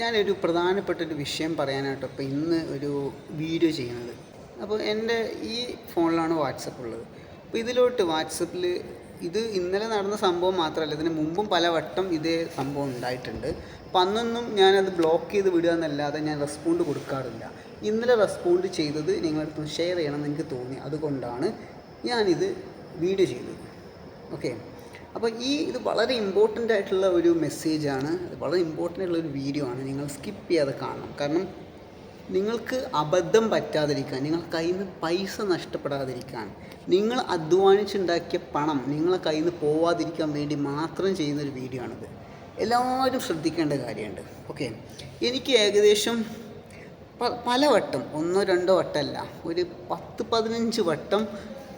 ഞാനൊരു പ്രധാനപ്പെട്ട ഒരു വിഷയം പറയാനായിട്ട് ഇപ്പോൾ ഇന്ന് ഒരു വീഡിയോ ചെയ്യുന്നത് അപ്പോൾ എന്റെ ഈ ഫോണിലാണ് വാട്സപ്പ് ഉള്ളത്. അപ്പോൾ ഇതിലോട്ട് വാട്സപ്പിൽ ഇത് ഇന്നലെ നടന്ന സംഭവം മാത്രമല്ല ഇതിന് മുമ്പും പല വട്ടം ഇതേ സംഭവം ഉണ്ടായിട്ടുണ്ട്. അപ്പം അന്നൊന്നും ഞാനത് ബ്ലോക്ക് ചെയ്ത് വിടുക എന്നല്ലാതെ ഞാൻ റെസ്പോണ്ട് കൊടുക്കാറില്ല. ഇന്നലെ റെസ്പോണ്ട് ചെയ്തത് നിങ്ങളടുത്ത് ഷെയർ ചെയ്യണമെന്ന് എനിക്ക് തോന്നി. അതുകൊണ്ടാണ് ഞാനിത് വീഡിയോ ചെയ്തത്. ഓക്കെ? അപ്പോൾ ഈ ഇത് വളരെ ഇമ്പോർട്ടന്റ് ആയിട്ടുള്ള ഒരു മെസ്സേജാണ് വളരെ ഇമ്പോർട്ടന്റ് ആയിട്ടുള്ള ഒരു വീഡിയോ ആണ്. നിങ്ങൾ സ്കിപ്പ് ചെയ്യാതെ കാണണം. കാരണം നിങ്ങൾക്ക് അബദ്ധം പറ്റാതിരിക്കാൻ നിങ്ങൾ കയ്യിൽ നിന്ന് പൈസ നഷ്ടപ്പെടാതിരിക്കാൻ നിങ്ങൾ അധ്വാനിച്ചുണ്ടാക്കിയ പണം നിങ്ങളെ കയ്യിൽ നിന്ന് പോവാതിരിക്കാൻ വേണ്ടി മാത്രം ചെയ്യുന്ന ഒരു വീഡിയോ ആണിത്. എല്ലാവരും ശ്രദ്ധിക്കേണ്ട കാര്യമുണ്ട്. ഓക്കെ എനിക്ക് ഏകദേശം പല വട്ടം ഒന്നോ രണ്ടോ വട്ടമല്ല ഒരു പത്ത് പതിനഞ്ച് വട്ടം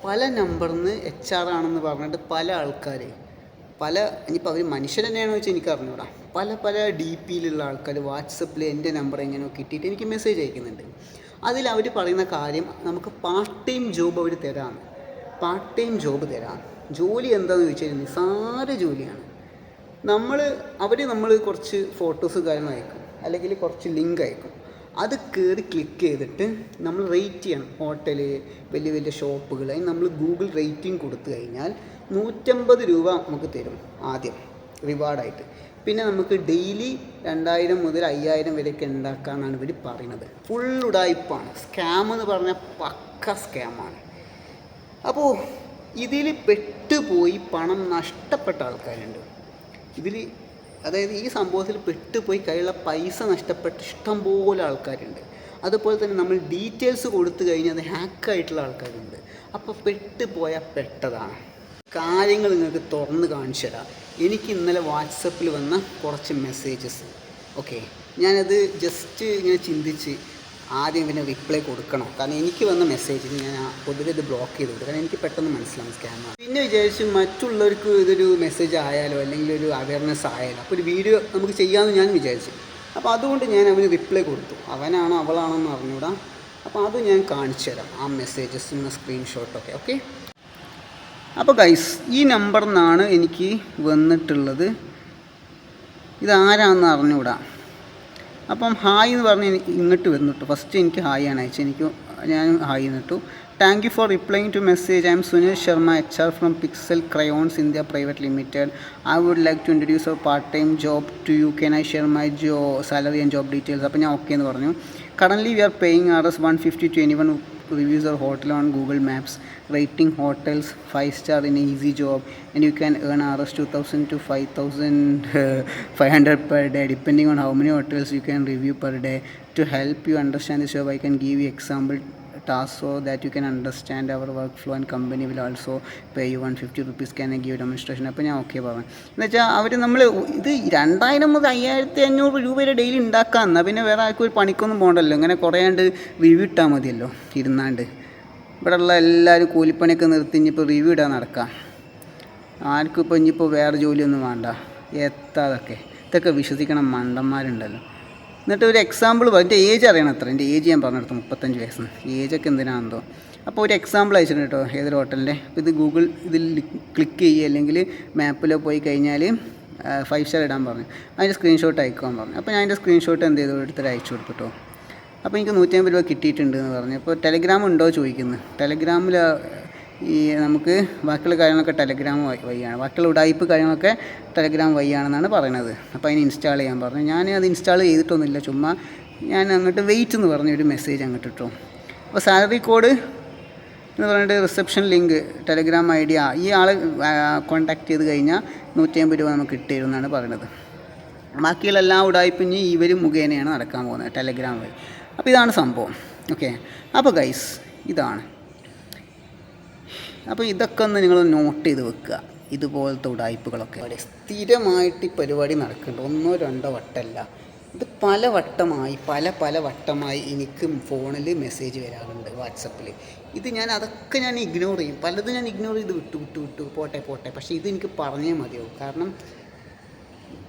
പല നമ്പറിൽ നിന്ന് എച്ച് ആർ ആണെന്ന് പറഞ്ഞിട്ട് പല ആൾക്കാർ പല ഇനിയിപ്പോൾ അവർ മനുഷ്യർ തന്നെയാണോ വെച്ചാൽ എനിക്ക് അറിഞ്ഞൂടാ. പല പല ഡി പിയിലുള്ള ആൾക്കാർ വാട്സപ്പിൽ എന്റെ നമ്പർ എങ്ങനെയോ കിട്ടിയിട്ട് എനിക്ക് മെസ്സേജ് അയക്കുന്നുണ്ട്. അതിൽ അവർ പറയുന്ന കാര്യം നമുക്ക് പാർട്ട് ടൈം ജോബ് അവർ തരാം പാർട്ട് ടൈം ജോബ് തരാം ജോലി എന്താണെന്ന് ചോദിച്ചാൽ നിസ്സാര ജോലിയാണ്. നമ്മൾ അവർ നമ്മൾ കുറച്ച് ഫോട്ടോസ് കാര്യങ്ങൾ അയക്കും. അല്ലെങ്കിൽ കുറച്ച് ലിങ്ക് അയക്കും. അത് കയറി ക്ലിക്ക് ചെയ്തിട്ട് നമ്മൾ റേറ്റ് ചെയ്യണം. ഹോട്ടൽ വലിയ വലിയ ഷോപ്പുകൾ അതിന് നമ്മൾ ഗൂഗിൾ റേറ്റിംഗ് കൊടുത്തു കഴിഞ്ഞാൽ നൂറ്റമ്പത് രൂപ നമുക്ക് തരും ആദ്യം റിവാർഡായിട്ട് പിന്നെ നമുക്ക് ഡെയിലി രണ്ടായിരം മുതൽ അയ്യായിരം വരെയൊക്കെ ഉണ്ടാക്കാമെന്നാണ് ഇവർ പറയുന്നത്. ഫുൾ ഉടായ്പാണ്. സ്കാം എന്ന് പറഞ്ഞാൽ പക്ക സ്കാമാണ് അപ്പോൾ ഇതിൽ പെട്ടുപോയി പണം നഷ്ടപ്പെട്ട ആൾക്കാരുണ്ട്. ഇതിൽ അതായത് ഈ സംഭവത്തിൽ പെട്ടുപോയി കയ്യിലുള്ള പൈസ നഷ്ടപ്പെട്ട ഇഷ്ടംപോലെ ആൾക്കാരുണ്ട്. അതുപോലെ തന്നെ നമ്മൾ ഡീറ്റെയിൽസ് കൊടുത്തു കഴിഞ്ഞാൽ അത് ഹാക്കായിട്ടുള്ള ആൾക്കാരുണ്ട്. അപ്പോൾ പെട്ടുപോയാൽ പെട്ടതാണ്. കാര്യങ്ങൾ നിങ്ങൾക്ക് തുറന്ന് കാണിച്ചു തരാം. എനിക്ക് ഇന്നലെ വാട്സപ്പിൽ വന്ന കുറച്ച് മെസ്സേജസ് ഓക്കെ ഞാനത് ജസ്റ്റ് ഇങ്ങനെ ചിന്തിച്ച് ആദ്യം പിന്നെ റിപ്ലൈ കൊടുക്കണം. കാരണം എനിക്ക് വന്ന മെസ്സേജിന് ഞാൻ പൊതുവെ ഇത് ബ്ലോക്ക് ചെയ്ത് കൊടുക്കും കാരണം എനിക്ക് പെട്ടെന്ന് മനസ്സിലാവും സ്കാമാണ് പിന്നെ വിചാരിച്ച് മറ്റുള്ളവർക്ക് ഇതൊരു മെസ്സേജ് ആയാലോ അല്ലെങ്കിൽ ഒരു അവയർനെസ് ആയാലോ അപ്പോൾ ഒരു വീഡിയോ നമുക്ക് ചെയ്യാമെന്ന് ഞാൻ വിചാരിച്ചു. അപ്പോൾ അതുകൊണ്ട് ഞാൻ അവന് റിപ്ലൈ കൊടുത്തു. അവനാണോ അവളാണോ എന്ന് അറിഞ്ഞൂടാ. അപ്പോൾ അത് ഞാൻ കാണിച്ചു തരാം ആ മെസ്സേജസിന്റെ സ്ക്രീൻഷോട്ടൊക്കെ ഓക്കെ അപ്പോൾ ഗൈസ് ഈ നമ്പറിൽ നിന്നാണ് എനിക്ക് വന്നിട്ടുള്ളത്. ഇതാരാണെന്ന് അറിഞ്ഞുകൂടാ അപ്പം ഹായ് എന്ന് പറഞ്ഞ് ഇങ്ങോട്ട് വന്നിട്ടു. ഫസ്റ്റ് എനിക്ക് ഹായ് ആണ് അയച്ചത്. എനിക്ക് ഞാൻ ഹായ് എന്നിട്ടു thank you for replying to message I'm Sunil Sharma H R from Pixel Crayons India private limited I would like to introduce our part time job to you can I share my job salary and job details അപ്പോൾ ഞാൻ okay എന്ന് പറഞ്ഞു. Currently we are paying R S one fifty to any one reviews our hotel on Google Maps, rating hotels 5 star in easy job, and you can earn Rs 2000 to 5500 per day depending on how many hotels you can review per day. To help you understand this job, I can give you example tasks so that you can understand our workflow and company will also pay you 150 rupees can I give demonstration അപ്പോൾ ഞാൻ okay പറഞ്ഞു എന്ന് വെച്ചാൽ അവർ നമ്മൾ ഇത് രണ്ടായിരം മുതൽ അയ്യായിരത്തി അഞ്ഞൂറ് രൂപ വരെ ഡെയിലി ഉണ്ടാക്കാം എന്നാൽ പിന്നെ വേറെ ആർക്കും ഒരു പണിക്കൊന്നും പോകണ്ടല്ലോ ഇങ്ങനെ കുറേയാണ്ട് റിവ്യൂ ഇട്ടാൽ ഇവിടെ ഉള്ള എല്ലാവരും കൂലിപ്പണിയൊക്കെ നിർത്തി ഇനിയിപ്പോൾ റിവ്യൂ ഇടാൻ നടക്കാം. ആർക്കും ഇപ്പോൾ ഇനിയിപ്പോൾ വേറെ ജോലിയൊന്നും വേണ്ട. എത്താതൊക്കെ ഇതൊക്കെ വിശ്വസിക്കണം മണ്ടന്മാരുണ്ടല്ലോ. എന്നിട്ട് ഒരു എക്സാമ്പിൾ എന്റെ ഏജ് അറിയണം അത്ര. എന്റെ ഏജ് ഞാൻ പറഞ്ഞെടുത്തു മുപ്പത്തഞ്ച് വയസ്സ് ഏജൊക്കെ എന്തിനാണെന്തോ അപ്പോൾ ഒരു എക്സാമ്പിൾ അയച്ചിട്ടുണ്ട് കേട്ടോ ഏതൊരു ഹോട്ടലിന്റെ അപ്പോൾ ഇത് ഗൂഗിൾ ഇതിൽ ക്ലിക്ക് ചെയ്യുക അല്ലെങ്കിൽ മാപ്പിലോ പോയി കഴിഞ്ഞാൽ ഫൈവ് സ്റ്റാർ ഇടാൻ പറഞ്ഞു. അതിന്റെ സ്ക്രീൻഷോട്ട് അയക്കാൻ പറഞ്ഞു. അപ്പോൾ ഞാൻ അതിന്റെ സ്ക്രീൻഷോട്ട് എന്ത് ചെയ്തു? എടുത്തിട്ട് അയച്ചു കൊടുത്തു കേട്ടോ. അപ്പോൾ എനിക്ക് നൂറ്റമ്പത് രൂപ കിട്ടിയിട്ടുണ്ട് എന്ന് പറഞ്ഞു. അപ്പോൾ ടെലഗ്രാം ഉണ്ടോ ചോദിക്കുന്നു. ടെലഗ്രാമിൽ ഈ നമുക്ക് ബാക്കിയുള്ള കാര്യങ്ങളൊക്കെ ടെലഗ്രാം വഴി വഴിയാണ്. ബാക്കിയുള്ള ഉടായ്പ് കാര്യങ്ങളൊക്കെ ടെലഗ്രാം വഴിയാണെന്നാണ് പറയുന്നത് അപ്പോൾ അതിന് ഇൻസ്റ്റാൾ ചെയ്യാൻ പറഞ്ഞു. ഞാൻ അത് ഇൻസ്റ്റാൾ ചെയ്തിട്ടൊന്നുമില്ല. ചുമ്മാ ഞാൻ അങ്ങോട്ട് വെയിറ്റ് എന്ന് പറഞ്ഞ ഒരു മെസ്സേജ് അങ്ങോട്ട് ഇട്ടു. അപ്പോൾ സാലറി കോഡ് എന്ന് പറഞ്ഞിട്ട് reception link Telegram I D ഈ ആൾ കോൺടാക്ട് ചെയ്ത് കഴിഞ്ഞാൽ നൂറ്റി അമ്പത് രൂപ നമുക്ക് കിട്ടിയിരുന്നാണ് പറയുന്നത് ബാക്കിയുള്ള എല്ലാ ഉടായ്പും ഇവർ മുഖേനയാണ് നടക്കാൻ പോകുന്നത് ടെലഗ്രാം വഴി. അപ്പോൾ ഇതാണ് സംഭവം. ഓക്കെ അപ്പോൾ ഗൈസ് ഇതാണ്. അപ്പോൾ ഇതൊക്കെ ഒന്ന് നിങ്ങൾ നോട്ട് ചെയ്ത് വെക്കുക. ഇതുപോലത്തെ ഉടായ്പകളൊക്കെ. അവിടെ സ്ഥിരമായിട്ട് ഈ പരിപാടി നടക്കുന്നുണ്ട്. ഒന്നോ രണ്ടോ വട്ടമല്ല. ഇത് പല വട്ടമായി പല പല വട്ടമായി എനിക്ക് ഫോണിൽ മെസ്സേജ് വരാറുണ്ട് വാട്സപ്പിൽ ഇത് ഞാൻ അതൊക്കെ ഞാൻ ഇഗ്നോർ ചെയ്യും. പലതും ഞാൻ ഇഗ്നോർ ചെയ്ത് വിട്ടു വിട്ടു വിട്ടു. പോട്ടെ പോട്ടെ. പക്ഷേ ഇത് എനിക്ക് പറഞ്ഞേ മതിയാവും. കാരണം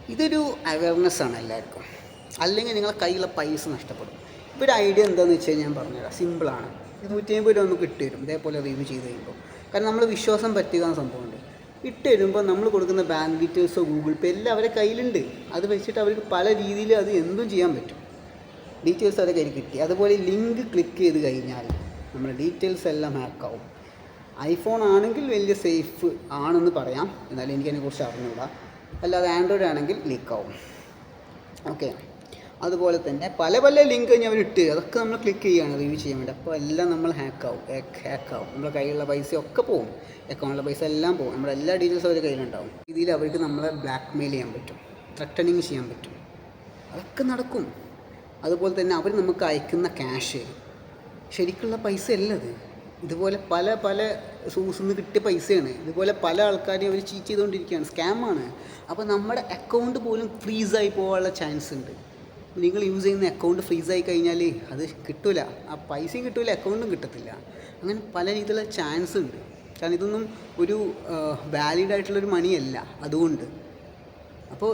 ഇതൊരു അവയർനെസ് ആണ് എല്ലാവർക്കും. അല്ലെങ്കിൽ നിങ്ങളെ കയ്യിലുള്ള പൈസ നഷ്ടപ്പെടും. ഇപ്പോൾ ഒരു ഐഡിയ എന്താണെന്ന് വെച്ച് കഴിഞ്ഞാൽ ഞാൻ പറഞ്ഞുതരാം. സിമ്പിളാണ് നൂറ്റി അമ്പത് രൂപ നമുക്ക് ഇട്ട് തരും. ഇതേപോലെ റിവ്യൂ ചെയ്ത് കഴിയുമ്പോൾ കാരണം നമ്മൾ വിശ്വാസം പറ്റുക സംഭവമുണ്ട് ഇട്ട് തരുമ്പോൾ നമ്മൾ കൊടുക്കുന്ന ബാങ്ക് ഡീറ്റെയിൽസോ ഗൂഗിൾ പേ എല്ലാം അവരെ കയ്യിലുണ്ട്. അത് വെച്ചിട്ട് അവർക്ക് പല രീതിയിൽ അത് എന്തും ചെയ്യാൻ പറ്റും. ഡീറ്റെയിൽസ് അവരെ കയ്യിൽ കിട്ടി. അതുപോലെ ലിങ്ക് ക്ലിക്ക് ചെയ്ത് കഴിഞ്ഞാൽ നമ്മുടെ ഡീറ്റെയിൽസ് എല്ലാം ഹാക്കാവും ഐഫോൺ ആണെങ്കിൽ വലിയ സേഫ് ആണെന്ന് പറയാം. എന്നാലും എനിക്കതിനെക്കുറിച്ച് അറിഞ്ഞുകൂടാ അല്ലാതെ ആൻഡ്രോയിഡ് ആണെങ്കിൽ ലീക്കാവും ഓക്കെ അതുപോലെ തന്നെ പല പല ലിങ്ക് ഞാൻ ഇട്ട് അതൊക്കെ നമ്മൾ ക്ലിക്ക് ചെയ്യുകയാണ് റിവ്യൂ ചെയ്യാൻ വേണ്ടി അപ്പോൾ എല്ലാം നമ്മൾ ഹാക്കാവും ഹാക്കാവും നമ്മുടെ കയ്യിലുള്ള പൈസ ഒക്കെ പോകും അക്കൗണ്ടിലെ പൈസ എല്ലാം പോകും നമ്മുടെ എല്ലാ ഡീറ്റെയിൽസും അവരുടെ കയ്യിലുണ്ടാവും. ഇതിൽ അവർക്ക് നമ്മളെ ബ്ലാക്ക് മെയിൽ ചെയ്യാൻ പറ്റും ത്രട്ടണിങ് ചെയ്യാൻ പറ്റും. അതൊക്കെ നടക്കും. അതുപോലെ തന്നെ അവർ നമുക്ക് അയക്കുന്ന ക്യാഷ് ശരിക്കുള്ള പൈസ അല്ല അത്. ഇതുപോലെ പല പല സോഴ്സിൽ നിന്ന് കിട്ടിയ പൈസയാണ്. ഇതുപോലെ പല ആൾക്കാരെയും അവർ ചീറ്റ് ചെയ്തുകൊണ്ടിരിക്കുകയാണ്. സ്കാമാണ് അപ്പോൾ നമ്മുടെ അക്കൗണ്ട് പോലും ഫ്രീസായി പോകാനുള്ള ചാൻസ് ഉണ്ട്. നിങ്ങൾ യൂസ് ചെയ്യുന്ന അക്കൗണ്ട് ഫ്രീസ് ആയി കഴിഞ്ഞാൽ അത് കിട്ടില്ല ആ പൈസയും കിട്ടില്ല അക്കൗണ്ടും കിട്ടത്തില്ല. അങ്ങനെ പല രീതിയിലുള്ള ചാൻസ് ഉണ്ട്. കാരണം ഇതൊന്നും ഒരു വാലിഡ് ആയിട്ടുള്ളൊരു മണിയല്ല അതുകൊണ്ട്. അപ്പോൾ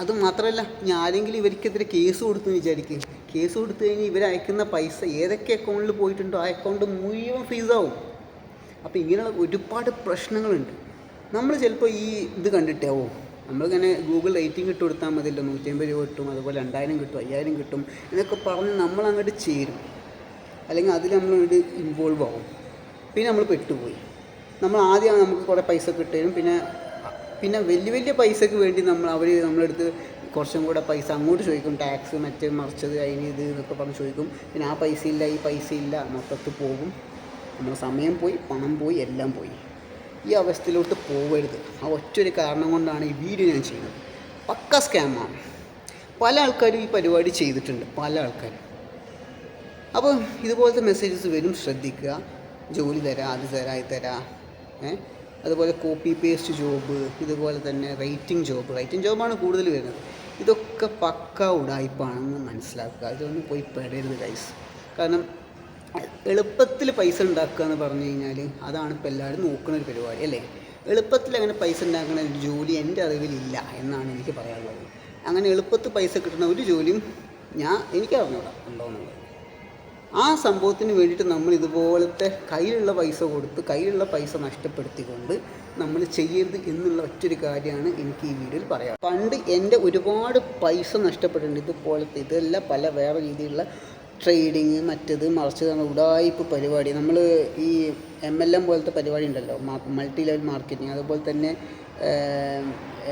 അത് മാത്രമല്ല ഇനി ആരെങ്കിലും ഇവർക്കെതിരെ കേസ് കൊടുത്തു വിചാരിക്കും. കേസ് കൊടുത്തു കഴിഞ്ഞാൽ ഇവരയക്കുന്ന പൈസ ഏതൊക്കെ അക്കൗണ്ടിൽ പോയിട്ടുണ്ടോ ആ അക്കൗണ്ട് മുഴുവൻ ഫ്രീസാവും അപ്പോൾ ഇങ്ങനെയുള്ള ഒരുപാട് പ്രശ്നങ്ങളുണ്ട്. നമ്മൾ ചിലപ്പോൾ ഈ ഇത് കണ്ടിട്ടാവോ നമ്മളിങ്ങനെ ഗൂഗിൾ റേറ്റിംഗ് ഇട്ട് കൊടുത്താൽ മതിയല്ലോ. നൂറ്റി അമ്പത് രൂപ കിട്ടും അതുപോലെ രണ്ടായിരം കിട്ടും അയ്യായിരം കിട്ടും എന്നൊക്കെ പറഞ്ഞ് നമ്മൾ അങ്ങോട്ട് ചേരും. അല്ലെങ്കിൽ അതിൽ നമ്മൾ അങ്ങോട്ട് ഇൻവോൾവ് ആവും. പിന്നെ നമ്മൾ പെട്ടുപോയി. നമ്മൾ ആദ്യം നമുക്ക് കുറേ പൈസ കിട്ടുകയും പിന്നെ പിന്നെ വലിയ വലിയ പൈസക്ക് വേണ്ടി നമ്മൾ അവർ നമ്മളെടുത്ത് കുറച്ചും കൂടെ പൈസ അങ്ങോട്ട് ചോദിക്കും. ടാക്സ് മറ്റേ മറിച്ചത് അതിന് ഇത് എന്നൊക്കെ പറഞ്ഞ് ചോദിക്കും. പിന്നെ ആ പൈസ ഇല്ല ഈ പൈസ ഇല്ല മൊത്തത്തിൽ പോകും. നമ്മൾ സമയം പോയി പണം പോയി എല്ലാം പോയി. ഈ അവസ്ഥയിലോട്ട് പോകരുത് ആ ഒറ്റൊരു കാരണം കൊണ്ടാണ് ഈ വീഡിയോ ഞാൻ ചെയ്യുന്നത്. പക്ക സ്കാമാണ് പല ആൾക്കാരും ഈ പരിപാടി ചെയ്തിട്ടുണ്ട്. പല ആൾക്കാരും. അപ്പോൾ ഇതുപോലത്തെ മെസ്സേജസ് വരും. ശ്രദ്ധിക്കുക. ജോലി തരാം അത് തരാം ഇത് തരാം. ഏ? അതുപോലെ കോപ്പി പേസ്റ്റ് ജോബ് ഇതുപോലെ തന്നെ റൈറ്റിംഗ് ജോബ് റൈറ്റിംഗ് ജോബാണ് കൂടുതൽ വരുന്നത്. ഇതൊക്കെ പക്ക ഉടായ്പാണെന്ന് മനസ്സിലാക്കുക. ഇതൊന്നും പോയി പെടരുത് ഗൈസ് കാരണം എളുപ്പത്തിൽ പൈസ ഉണ്ടാക്കുക എന്ന് പറഞ്ഞു കഴിഞ്ഞാൽ അതാണ് ഇപ്പോൾ എല്ലാവരും നോക്കുന്ന ഒരു പരിപാടി അല്ലേ? എളുപ്പത്തിൽ അങ്ങനെ പൈസ ഉണ്ടാക്കുന്ന ഒരു ജോലി എന്റെ അറിവിലില്ല എന്നാണ് എനിക്ക് പറയാനുള്ളത്. അങ്ങനെ എളുപ്പത്തിൽ പൈസ കിട്ടുന്ന ഒരു ജോലിയും ഞാൻ എനിക്ക് അറിഞ്ഞൂടാ ഉണ്ടോയെന്നുള്ളത് ആ സംഭവത്തിന് വേണ്ടിയിട്ട് നമ്മൾ ഇതുപോലത്തെ കയ്യിലുള്ള പൈസ കൊടുത്ത് കയ്യിലുള്ള പൈസ നഷ്ടപ്പെടുത്തിക്കൊണ്ട് നമ്മൾ ചെയ്യരുത് എന്നുള്ള ഒറ്റൊരു കാര്യമാണ് എനിക്ക് ഈ വീഡിയോയിൽ പറയാം പണ്ട് എന്റെ ഒരുപാട് പൈസ നഷ്ടപ്പെട്ടിട്ടുണ്ട് ഇതുപോലത്തെ ഇതെല്ലാം പല വേറെ രീതിയിലുള്ള ട്രേഡിങ് മറ്റത് മറിച്ച് ഉടായ്പ പരിപാടി. നമ്മൾ ഈ എം എൽ എം പോലത്തെ പരിപാടി ഉണ്ടല്ലോ മൾട്ടി ലെവൽ മാർക്കറ്റിംഗ് അതുപോലെ തന്നെ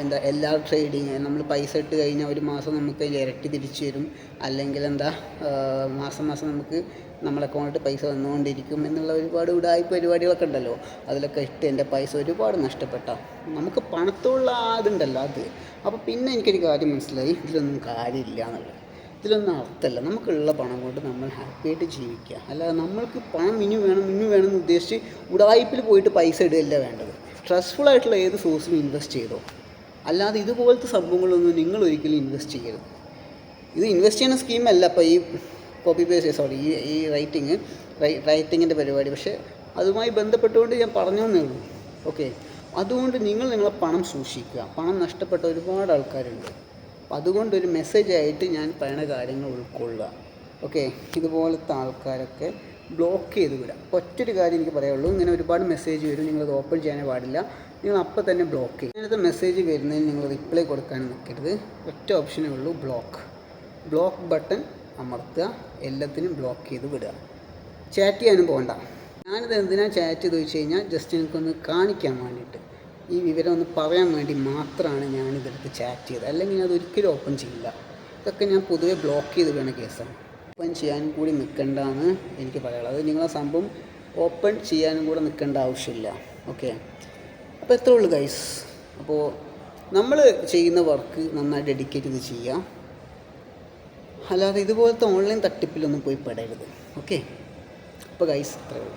എന്താ എല്ലാ ട്രേഡിങ് നമ്മൾ പൈസ ഇട്ട് കഴിഞ്ഞാൽ ഒരു മാസം നമുക്ക് ഇരട്ടി തിരിച്ചു തരും അല്ലെങ്കിൽ എന്താ മാസം മാസം നമുക്ക് നമ്മളെ അക്കൗണ്ടിൽ പൈസ വന്നുകൊണ്ടിരിക്കും എന്നുള്ള ഒരുപാട് ഉടായ്പ പരിപാടികളൊക്കെ ഉണ്ടല്ലോ. അതിലൊക്കെ ഇട്ട് എന്റെ പൈസ ഒരുപാട് നഷ്ടപ്പെട്ട. നമുക്ക് പണത്തുള്ള ആ ഇതുണ്ടല്ലോ അത്. അപ്പോൾ പിന്നെ എനിക്കൊരു കാര്യം മനസ്സിലായി ഇതിലൊന്നും കാര്യമില്ല എന്നുള്ളത്. ഇതിലൊന്നും അർത്ഥമല്ല നമുക്കുള്ള പണം കൊണ്ട് നമ്മൾ ഹാപ്പിയായിട്ട് ജീവിക്കുക. അല്ലാതെ നമ്മൾക്ക് പണം ഇനി വേണം ഇനി വേണം എന്ന് ഉദ്ദേശിച്ച് ഉടായ്പിൽ പോയിട്ട് പൈസ ഇടുകയല്ല വേണ്ടത്. സ്ട്രെസ്ഫുൾ ആയിട്ടുള്ള ഏത് സോഴ്സിലും ഇൻവെസ്റ്റ് ചെയ്തോ. അല്ലാതെ ഇതുപോലത്തെ സംഭവങ്ങളൊന്നും നിങ്ങൾ ഒരിക്കലും ഇൻവെസ്റ്റ് ചെയ്യരുത്. ഇത് ഇൻവെസ്റ്റ് ചെയ്യുന്ന സ്കീമല്ല അപ്പോൾ ഈ കോപ്പി പേസ്റ്റ് സോറി ഈ ഈ റൈറ്റിങ് റൈറ്റിങ്ങിന്റെ പരിപാടി. പക്ഷേ അതുമായി ബന്ധപ്പെട്ടുകൊണ്ട് ഞാൻ പറഞ്ഞേ ഉള്ളൂ. ഓക്കെ അതുകൊണ്ട് നിങ്ങൾ നിങ്ങളെ പണം സൂക്ഷിക്കുക. പണം നഷ്ടപ്പെട്ട ഒരുപാട് ആൾക്കാരുണ്ട്. അപ്പം അതുകൊണ്ടൊരു മെസ്സേജ് ആയിട്ട് ഞാൻ പറയുന്ന കാര്യങ്ങൾ ഉൾക്കൊള്ളുക. ഓക്കെ ഇതുപോലത്തെ ആൾക്കാരൊക്കെ ബ്ലോക്ക് ചെയ്ത് വിടുക. ഒറ്റൊരു കാര്യം എനിക്ക് പറയുള്ളൂ ഇങ്ങനെ ഒരുപാട് മെസ്സേജ് വരും. നിങ്ങളത് ഓപ്പൺ ചെയ്യാനേ പാടില്ല. നിങ്ങൾ അപ്പോൾ തന്നെ ബ്ലോക്ക് ചെയ്യും. ഇങ്ങനത്തെ മെസ്സേജ് വരുന്നതിന് നിങ്ങൾ റിപ്ലൈ കൊടുക്കാൻ നിൽക്കരുത് ഒറ്റ ഓപ്ഷനേ ഉള്ളൂ ബ്ലോക്ക് ബ്ലോക്ക് ബട്ടൺ അമർത്തുക. എല്ലാത്തിനും ബ്ലോക്ക് ചെയ്ത് വിടുക. ചാറ്റ് ചെയ്യാനും പോകണ്ട ഞാനിത് എന്തിനാണ് ചാറ്റ് ചെയ്ത് വെച്ച് കഴിഞ്ഞാൽ ജസ്റ്റ് എനിക്കൊന്ന് കാണിക്കാൻ വേണ്ടിയിട്ട്. ഈ വിവരം ഒന്ന് പറയാൻ വേണ്ടി മാത്രമാണ് ഞാൻ ഞാനിതെടുത്ത് ചാറ്റ് ചെയ്തത്. അല്ലെങ്കിൽ ഞാൻ അതൊരിക്കലും ഓപ്പൺ ചെയ്യില്ല. ഇതൊക്കെ ഞാൻ പൊതുവെ ബ്ലോക്ക് ചെയ്ത് വീണ കേസാണ് ഓപ്പൺ ചെയ്യാനും കൂടി നിൽക്കേണ്ടതാണ് എനിക്ക് പറയാനുള്ളത്. അത് നിങ്ങളെ സംഭവം ഓപ്പൺ ചെയ്യാനും കൂടെ നിൽക്കേണ്ട ആവശ്യമില്ല. ഓക്കെ അപ്പോൾ എത്ര ഉള്ളൂ ഗൈസ് അപ്പോൾ നമ്മൾ ചെയ്യുന്ന വർക്ക് നന്നായി ഡെഡിക്കേറ്റ് ചെയ്ത് ചെയ്യാം. അല്ലാതെ ഇതുപോലത്തെ ഓൺലൈൻ തട്ടിപ്പിലൊന്നും പോയി പെടരുത്. ഓക്കെ അപ്പോൾ ഗൈസ് അത്രേ ഉള്ളൂ.